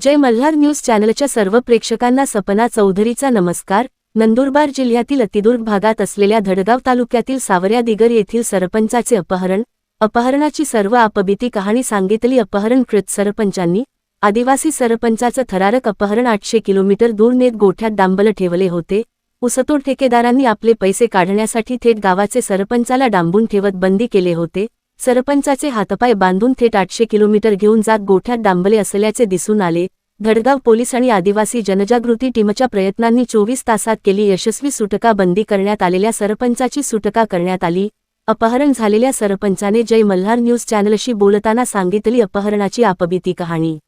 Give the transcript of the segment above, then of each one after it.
जय Malhar news चॅनलच्या सर्व प्रेक्षकांना सपना चौधरीचा नमस्कार. नंदुरबार जिल्ह्यातील अतिदूर भागात असलेल्या धडगाव तालुक्यातील सावऱ्या दिगर येथील सरपंचाचे अपहरण अपहरणाची सर्व आपबीती कहाणी सांगितली. अपहरणकृत सरपंचांनी आदिवासी सरपंचाचं थरारक अपहरण आठशे किलोमीटर दूर नेत गोठ्यात डांबलं ठेवले होते. उसतोड ठेकेदारांनी आपले पैसे काढण्यासाठी थेट गावाचे सरपंचाला डांबून ठेवत बंदी केले होते. सरपंचाचे हातपाय बांधून थेट आठशे किलोमीटर घेऊन जात गोठ्यात डांबले असल्याचे दिसून आले. धडगाव पोलीस आणि आदिवासी जनजागृती टीमच्या प्रयत्नांनी चोवीस तासात केली यशस्वी सुटका बंदी करण्यात आलेल्या सरपंचाची सुटका करण्यात आली. अपहरण झालेल्या सरपंचाने जय मल्हार न्यूज चॅनलशी बोलताना सांगितली अपहरणाची आपबीती कहाणी.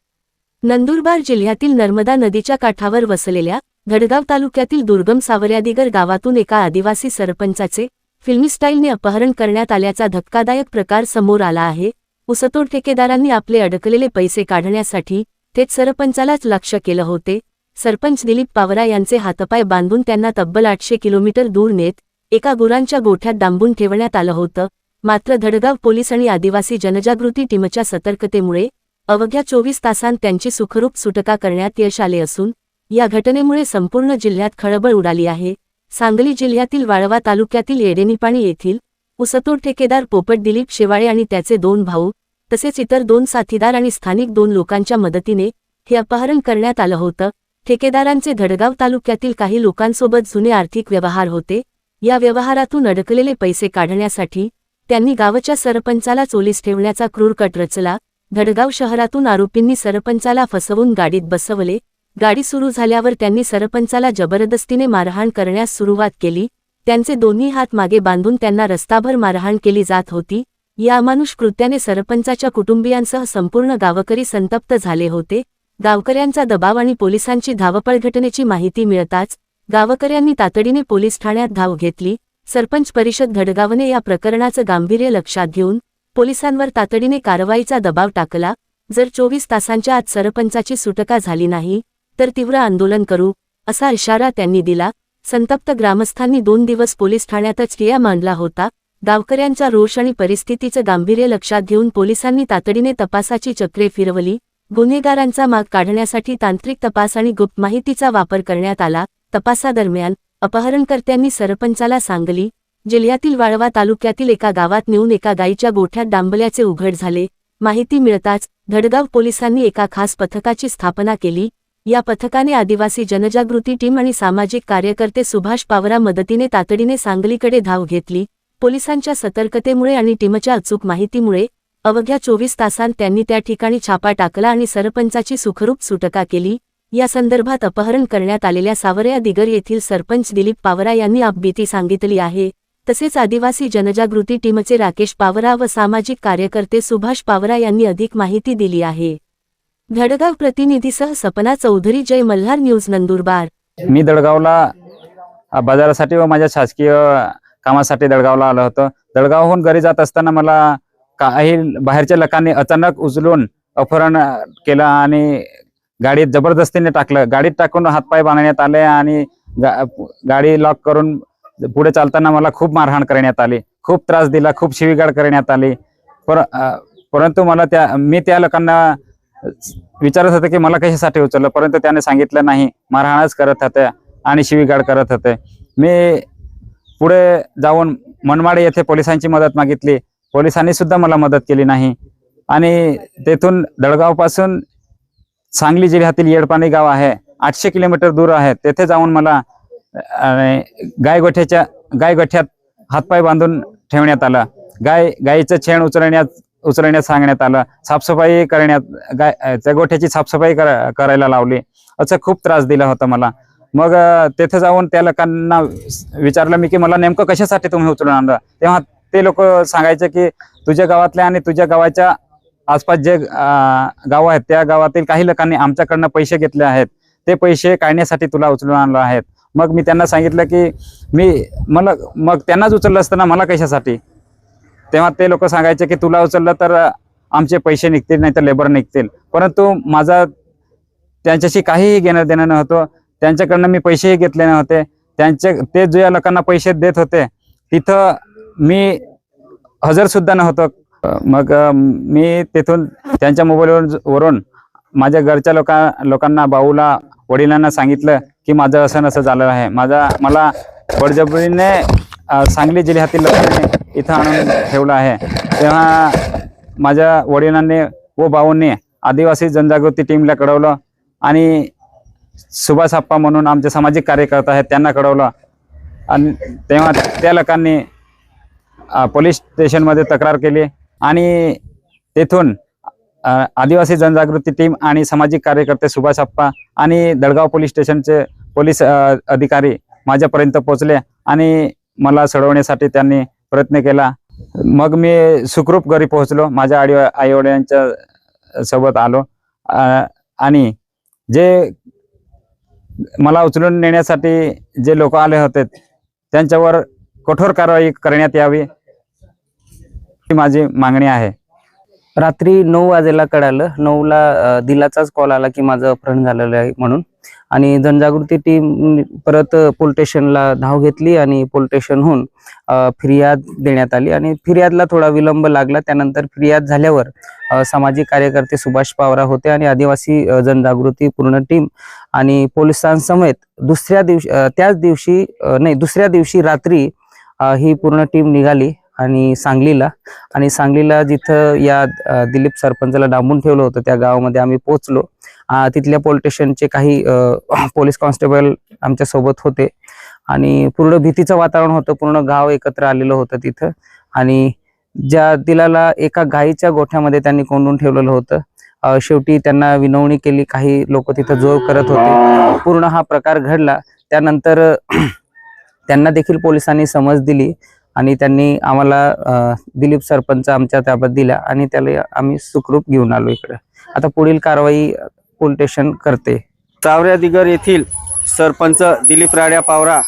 नंदुरबार जिल्ह्यातील नर्मदा नदीच्या काठावर वसलेल्या धडगाव तालुक्यातील दुर्गम सावऱ्यादिगर गावातून एका आदिवासी सरपंचाचे फिल्मी स्टाईलने अपहरण करण्यात आल्याचा धक्कादायक प्रकार समोर आला आहे. उसतोड ठेकेदारांनी आपले अडकलेले पैसे काढण्यासाठी थेट सरपंचालाच लक्ष केलं होते. सरपंच दिलीप पावरा यांचे हातपाय बांधून त्यांना तब्बल आठशे किलोमीटर दूर नेत एका गुरांच्या गोठ्यात डांबून ठेवण्यात आलं होतं. मात्र धडगाव पोलीस आणि आदिवासी जनजागृती टीमच्या सतर्कतेमुळे अवघ्या चोवीस तासांत त्यांची सुखरूप सुटका करण्यात यश आले असून या घटनेमुळे संपूर्ण जिल्ह्यात खळबळ उडाली आहे. सांगली जिल्ह्यातील वाळवा तालुक्यातील येडेनिपाणी येथील उसतोड ठेकेदार पोपट दिलीप शेवाळे आणि त्याचे दोन भाऊ तसेच इतर दोन साथीदार आणि स्थानिक दोन लोकांच्या मदतीने हे अपहरण करण्यात आलं होतं. ठेकेदारांचे धडगाव तालुक्यातील काही लोकांसोबत जुने आर्थिक व्यवहार होते. या व्यवहारातून अडकलेले पैसे काढण्यासाठी त्यांनी गावच्या सरपंचाला चोलीस ठेवण्याचा क्रूर कट रचला. धडगाव शहरातून आरोपींनी सरपंचाला फसवून गाडीत बसवले. गाडी सुरू झाल्यावर त्यांनी सरपंचाला जबरदस्तीने मारहाण करण्यास सुरुवात केली. त्यांचे दोन्ही हात मागे बांधून त्यांना रस्ताभर मारहाण केली जात होती. या अमानुष कृत्याने सरपंचाच्या कुटुंबियांसह संपूर्ण गावकरी संतप्त झाले होते. गावकऱ्यांचा दबाव आणि पोलिसांची धावपळ घटनेची माहिती मिळताच गावकऱ्यांनी तातडीने पोलीस ठाण्यात धाव घेतली. सरपंच परिषद घडगावने या प्रकरणाचं गांभीर्य लक्षात घेऊन पोलिसांवर तातडीने कारवाईचा दबाव टाकला. जर चोवीस तासांच्या आत सरपंचाची सुटका झाली नाही तर तीव्र आंदोलन करू असा इशारा त्यांनी दिला. संतप्त ग्रामस्थांनी दोन दिवस पोलीस ठाण्यातच ठिया मांडला होता. गावकऱ्यांच्या रोष आणि परिस्थितीचं गांभीर्य लक्षात घेऊन पोलिसांनी तातडीने तपासाची चक्रे फिरवली. गुन्हेगारांचा माग काढण्यासाठी तांत्रिक तपास आणि गुप्त माहितीचा वापर करण्यात आला. तपासादरम्यान अपहरणकर्त्यांनी सरपंचाला सांगली जिल्ह्यातील वाळवा तालुक्यातील एका गावात नेऊन एका गायीच्या गोठ्यात डांबल्याचे उघड झाले. माहिती मिळताच धडगाव पोलिसांनी एका खास पथकाची स्थापना केली. या पथकाने आदिवासी जनजागृती टीम आणि सामाजिक कार्यकर्ते सुभाष पावरा मदतीने तातडीने सांगलीकडे धाव घेतली. पोलिसांच्या सतर्कतेमुळे आणि टीमच्या अचूक माहितीमुळे अवघ्या चोवीस तासांत त्यांनी त्या ठिकाणी छापा टाकला आणि सरपंचाची सुखरूप सुटका केली. या संदर्भात अपहरण करण्यात आलेल्या सावरया दिगर येथील सरपंच दिलीप पावरा यांनी आपबीती सांगितली आहे. तसेच आदिवासी जनजागृती टीमचे राकेश पावरा व सामाजिक कार्यकर्ते सुभाष पावरा यांनी अधिक माहिती दिली आहे. धडगाव प्रतिनिधीसह सपना चौधरी जय मल्हार न्यूज नंदुरबार. मी दडगावला बाजारासाठी व माझ्या शासकीय कामासाठी दडगावला आलो होतो. दडगावहून घरी जात असताना मला काही बाहेरच्या लोकांनी अचानक उचलून अपहरण केलं आणि गाडीत जबरदस्तीने टाकलं. गाडीत टाकून हातपाय बांधण्यात आले आणि गा- गाडी लॉक करून पुढे चालताना मला खूप मारहाण करण्यात आली. खूप त्रास दिला खूप शिवीगाळ करण्यात आली. पर परंतु मला त्या मी त्या लोकांना विचारत होते की मला कशासाठी उचललं परंतु त्याने सांगितलं नाही. मारहाणच करत होते आणि शिवीगाड करत होते. मी पुढे जाऊन मनमाडे येथे पोलिसांची मदत मागितली. पोलिसांनी सुद्धा मला मदत केली नाही. आणि तेथून दळगावपासून सांगली जिल्ह्यातील येडपाणी गाव आहे. आठशे किलोमीटर दूर आहे. तेथे जाऊन मला गायगोठ्याच्या गायगोठ्यात हातपाय बांधून ठेवण्यात आलं. गाय गायीचं छेण उचलण्यात उचलण्यास सांगण्यात आलं. साफसफाई करण्यात गाय त्या गोठ्याची साफसफाई करा- करायला लावली. असं खूप त्रास दिला होता मला. मग तेथे जाऊन त्या लोकांना विचारलं मी की मला नेमकं कशासाठी तुम्ही उचलून आणलं? तेव्हा ते लोक सांगायचे की तुझ्या गावातल्या आणि तुझ्या गावाच्या आसपास जे गाव आहेत त्या गावातील काही लोकांनी आमच्याकडनं पैसे घेतले आहेत. ते पैसे काढण्यासाठी तुला उचलून आणलं आहेत. मग मी त्यांना सांगितलं की मी मला मग त्यांनाच उचललं असतं ना मला कशासाठी? तेव्हा ते लोक सांगायचे की तुला उचललं तर आमचे पैसे निघतील नाही तर लेबर निघतील. परंतु माझा त्यांच्याशी काहीही घेणं देणं नव्हतं. त्यांच्याकडनं मी पैसेही घेतले नव्हते. त्यांचे ते ज्या लोकांना पैसे देत होते तिथं मी हजरसुद्धा नव्हतो. मग मी तिथून त्यांच्या मोबाईलवरून वरून माझ्या घरच्या लोका लोकांना भाऊला वडिलांना सांगितलं की माझं असं नसं झालेलं आहे. माझा मला बळजबरीने सांगली जिल्ह्यातील लोकांनी इथं आणून ठेवलं आहे. तेव्हा माझ्या वडिलांनी व भाऊंनी आदिवासी जनजागृती टीमला कळवलं आणि सुभाष आप्पा म्हणून आमचे सामाजिक कार्यकर्ता आहेत त्यांना कळवलं. आणि तेव्हा त्या लोकांनी पोलीस स्टेशनमध्ये तक्रार केली आणि तेथून आदिवासी जनजागृती टीम आणि सामाजिक कार्यकर्ते सुभाष आप्पा आणि दळगाव पोलीस स्टेशनचे पोलीस अधिकारी माझ्यापर्यंत पोहोचले आणि मला सोडवण्यासाठी त्यांनी प्रयत्न केला. मग मी सुखरूप घरी पोहोचलो. माझ्या आडी आईवडिलांच्या सोबत आलो. आणि जे मला उचलून नेण्यासाठी जे लोक आले होते त्यांच्यावर कठोर कारवाई करण्यात यावी ही माझी मागणी आहे. रात्री नऊ वाजेला कळालं. नऊला दिलाचाच कॉल आला की माझं अपहरण झालेलं आहे म्हणून. आणि जनजागृती टीम परत पोलीस स्टेशनला धाव घेतली आणि पोलीस स्टेशनहून फिर्याद देण्यात आली. आणि फिर्यादला थोडा विलंब लागला. त्यानंतर फिर्याद झाल्यावर सामाजिक कार्यकर्ते सुभाष पावरा होते आणि आदिवासी जनजागृती पूर्ण टीम आणि पोलिसांसमेत दुसऱ्या दिवशी त्याच दिवशी नाही दुसऱ्या दिवशी रात्री ही पूर्ण टीम निघाली. आणि सांगलीला. आणि सांगलीला जिथं या दिलीप सरपंचाला डांबून ठेवलं होतं त्या गावामध्ये आम्ही पोहोचलो. तिथल्या पोलीस स्टेशनचे काही पोलीस कॉन्स्टेबल आमच्यासोबत होते. आणि पूर्ण भीतीचं वातावरण होतं पूर्ण गाव एकत्र आलेलं होतं तिथं. आणि ज्या दिलाला एका गाईच्या गोठ्यामध्ये त्यांनी कोंडून ठेवलेलं होतं. शेवटी त्यांना विनवणी केली काही लोक तिथं जोर करत होते. पूर्ण हा प्रकार घडला. त्यानंतर त्यांना देखील पोलिसांनी समज दिली. आणि त्यांनी आम्हाला दिलीप सरपंच आमच्या ताब्यात दिला आणि त्याला आम्ही सुखरूप घेऊन आलो इकडे. आता पुढील कारवाई पोलीस स्टेशन करते? चावऱ्या दिगर येथील सरपंच दिलीप राड्या पावरा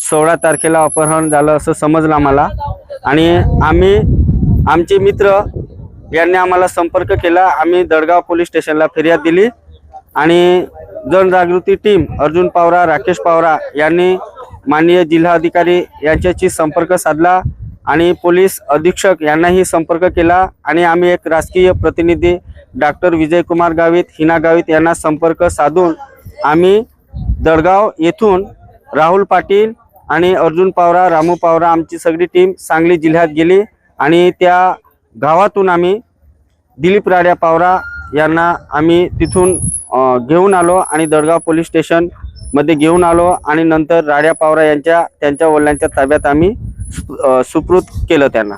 सोळा तारखेला अपहरण झालं असं समजलं आम्हाला. आणि आम्ही आमचे मित्र यांनी आम्हाला संपर्क केला. आम्ही दडगाव पोलीस स्टेशनला फिर्याद दिली. आणि जनजागृती टीम अर्जुन पावरा राकेश पावरा यांनी माननीय जिल्हाधिकारी यांच्याशी संपर्क साधला आणि पोलीस अधीक्षक यांनाही संपर्क केला आणि आम्ही एक राजकीय प्रतिनिधी डॉक्टर विजयकुमार गावित हिना गावित यांना संपर्क साधून आम्ही दडगाव येथून राहुल पाटील आणि अर्जुन पावरा रामू पावरा आमची सगळी टीम सांगली जिल्ह्यात गेली आणि त्या गावातून आम्ही दिलीप राड्या पावरा यांना आम्ही तिथून घेऊन आलो आणि दडगाव पोलीस स्टेशन मध्ये घेऊन आलो आणि नंतर राड्या पावरा यांच्या त्यांच्या वडिलांच्या ताब्यात आम्ही सुपृत केलं त्यांना.